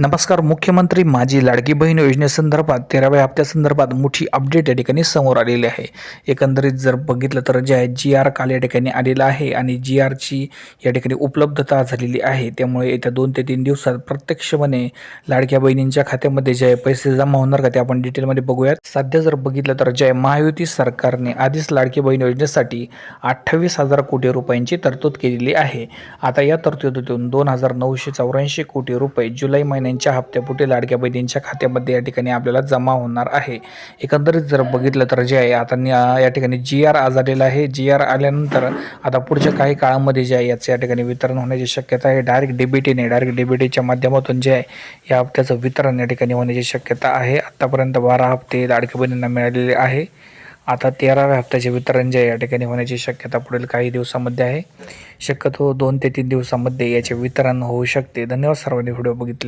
नमस्कार मुख्यमंत्री माझी लाडकी बहीण योजनेसंदर्भात तेराव्या हप्त्यासंदर्भात मोठी अपडेट या ठिकाणी समोर आलेली आहे. एकंदरीत जर बघितलं तर जे आहे जी आर काल या ठिकाणी आलेला आहे आणि जी आरची या ठिकाणी उपलब्धता झालेली आहे. त्यामुळे येत्या दोन ते तीन दिवसात प्रत्यक्षपणे लाडक्या बहिणींच्या खात्यामध्ये जे आहे पैसे जमा होणार का ते आपण डिटेलमध्ये बघूयात. सध्या जर बघितलं तर जे आहे महायुती सरकारने आधीच लाडकी बहीण योजनेसाठी अठ्ठावीस हजार कोटी रुपयांची तरतूद केलेली आहे. आता या तरतुदीतून दोन हजार नऊशे चौऱ्याऐंशी कोटी रुपये जुलै महिन्यात महिन्यांच्या हप्त्यापुढे लाडक्या बहिणींच्या खात्यामध्ये या ठिकाणी आपल्याला जमा होणार आहे. एकंदरीत जर बघितलं तर जे आहे आता या ठिकाणी जी आर आज आलेला आहे. जी आर आल्यानंतर आता पुढच्या काही काळामध्ये जे आहे याचं या ठिकाणी वितरण होण्याची शक्यता आहे. डायरेक्ट डीबीटीने डायरेक्ट डीबीटीच्या माध्यमातून जे आहे या हप्त्याचं वितरण या ठिकाणी होण्याची शक्यता आहे. आत्तापर्यंत बारा हप्ते लाडक्या बहिणींना मिळालेले आहे. आता तेराव्या हप्त्याचे वितरण जे आहे या ठिकाणी होण्याची शक्यता पुढील काही दिवसामध्ये आहे. शक्यतो दोन ते तीन दिवसामध्ये याचे वितरण होऊ शकते. धन्यवाद सर्वांनी व्हिडिओ बघितल्या